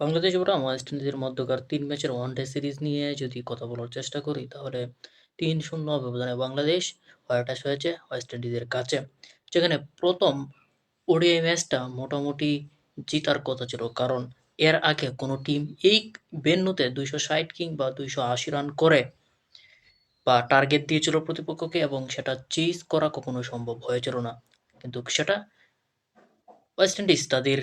বাংলাদেশ বনাম ওয়েস্ট ইন্ডিজের মধ্যকার তিন ম্যাচের ওয়ানডে সিরিজ নিয়ে যদি কথা বলার চেষ্টা করি, তাহলে ৩-০ ব্যবধানে বাংলাদেশ ওয়াশ হয়েছে ওয়েস্ট ইন্ডিজের কাছে। যেখানে প্রথম ওডিআই ম্যাচটা মোটামুটি জিতার কথা ছিল। কারণ এর আগে কোনো টিম এই ভেন্যুতে ২৬০ কিংবা ২৮০ রান করে বা টার্গেট দিয়েছিল প্রতিপক্ষকে এবং সেটা চেজ করা কখনো সম্ভব হয়েছিল না। কিন্তু সেটা ওয়েস্ট ইন্ডিজ তাদের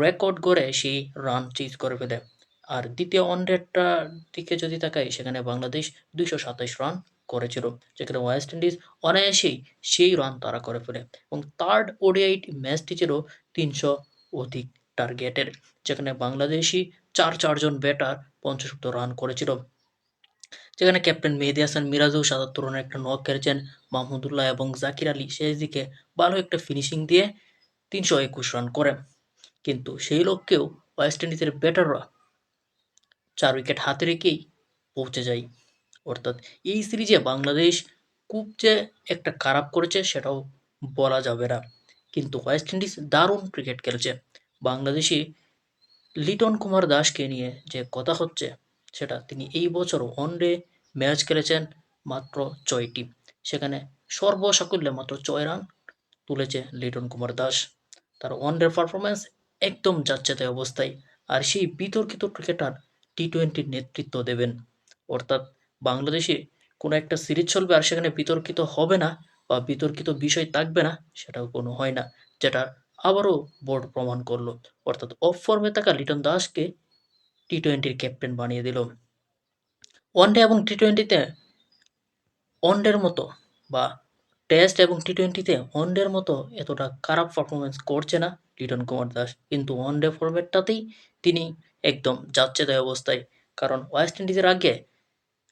রেকর্ড করে সেই রান চেজ করে ফেলে। আর দ্বিতীয় ওয়ানডেটার দিকে যদি তাকাই, সেখানে বাংলাদেশ ২২৭ রান করেছিল। যেখানে ওয়েস্ট ইন্ডিজ অনায়াসেই সেই রান তারা করে ফেলে এবং থার্ড ওডিআই ম্যাচটি ছিল ৩০০ অধিক টার্গেটের। যেখানে বাংলাদেশী ৪-৪ জন ব্যাটার ৫০ রান করেছিল। যেখানে ক্যাপ্টেন মেহেদি হাসান মিরাজও ৭৭ রানের একটা নক খেলেছেন। মাহমুদুল্লাহ এবং জাকির আলী শেষ দিকে ভালো একটা ফিনিশিং দিয়ে ৩২১ রান করে। কিন্তু সেই লক্ষ্যেও ওয়েস্ট ইন্ডিজের ব্যাটাররা চার উইকেট হাতে রেখেই পৌঁছে যায়। অর্থাৎ এই সিরিজে বাংলাদেশ খুব যে একটা খারাপ করেছে সেটাও বলা যাবে না। কিন্তু ওয়েস্ট ইন্ডিজ দারুণ ক্রিকেট খেলছে বাংলাদেশি লিটন কুমার দাসকে নিয়ে যে কথা হচ্ছে, সেটা তিনি এই বছর ওয়ানডে ম্যাচ খেলেছেন মাত্র ছয়টি সেখানে সর্বসাকুল্যে মাত্র ৬ রান তুলেছে লিটন কুমার দাস। তার ওয়ানডের পারফরম্যান্স একদম যাচ্ছেতাই অবস্থায়। আর সেই বিতর্কিত ক্রিকেটার টি-টোয়েন্টির নেতৃত্ব দেবেন। অর্থাৎ বাংলাদেশে কোনো একটা সিরিজ চলবে আর সেখানে বিতর্কিত হবে না বা বিতর্কিত বিষয় থাকবে না, সেটাও কোনো হয় না। যেটা আবারও বোর্ড প্রমাণ করল অর্থাৎ অফ ফর্মে থাকা লিটন দাসকে টি-টোয়েন্টির ক্যাপ্টেন বানিয়ে দিল। ওয়ানডে এবং টি-টোয়েন্টিতে ওয়ানডের মতো বা টেস্ট এবং টি-টোয়েন্টিতে ওয়ানডের মতো এতটা খারাপ পারফরমেন্স করছে না লিটন কুমার দাস। কিন্তু ওয়ানডে ফরম্যাটটাতেই তিনি একদম যাচ্ছেতাই অবস্থায়। কারণ ওয়েস্ট ইন্ডিজের আগে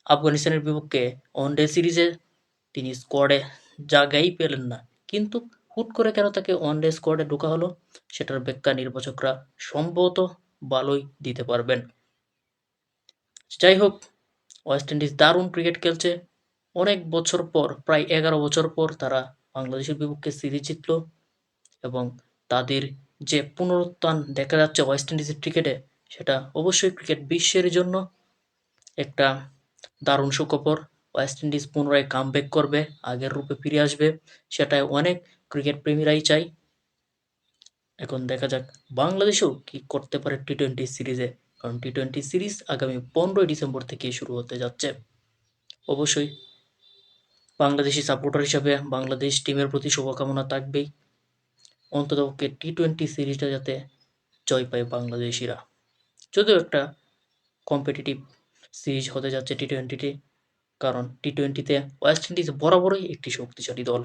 আফগানিস্তানের বিপক্ষে ওয়ানডে সিরিজে তিনি স্কোয়াডে জায়গাই পেলেন না। কিন্তু হুট করে কেন তাকে ওয়ানডে স্কোয়াডে ঢোকা হলো, সেটার ব্যাখ্যা নির্বাচকরা সম্ভবত ভালোই দিতে পারবেন। যাই হোক ওয়েস্ট ইন্ডিজ দারুণ ক্রিকেট খেলছে। অনেক বছর পর, প্রায় ১১ বছর পর তারা বাংলাদেশের বিপক্ষে সিরিজ জিতল এবং তাদের যে পুনরুত্থান দেখা যাচ্ছে ওয়েস্ট ইন্ডিজের ক্রিকেটে সেটা অবশ্যই ক্রিকেট বিশ্বের জন্য একটা দারুণ সুখবর। ওয়েস্ট ইন্ডিজ পুনরায় কামব্যাক করবে, আগের রূপে ফিরে আসবে সেটাই অনেক ক্রিকেট প্রেমীরাই চায়। এখন দেখা যাক বাংলাদেশেও কি করতে পারে টি-টোয়েন্টি সিরিজে। কারণ টি-টোয়েন্টি সিরিজ আগামী ১৫ই ডিসেম্বর থেকে শুরু হতে যাচ্ছে। অবশ্যই বাংলাদেশি সাপোর্টার হিসাবে বাংলাদেশ টিমের প্রতি শুভকামনা থাকবেই। অন্ততপক্ষে টি-টোয়েন্টি সিরিজটা যাতে জয় পায় বাংলাদেশিরা। যদিও একটা কম্পিটিটিভ সিরিজ হতে যাচ্ছে টি-টোয়েন্টিতে। কারণ টি-টোয়েন্টিতে ওয়েস্ট ইন্ডিজ বরাবরই একটি শক্তিশালী দল।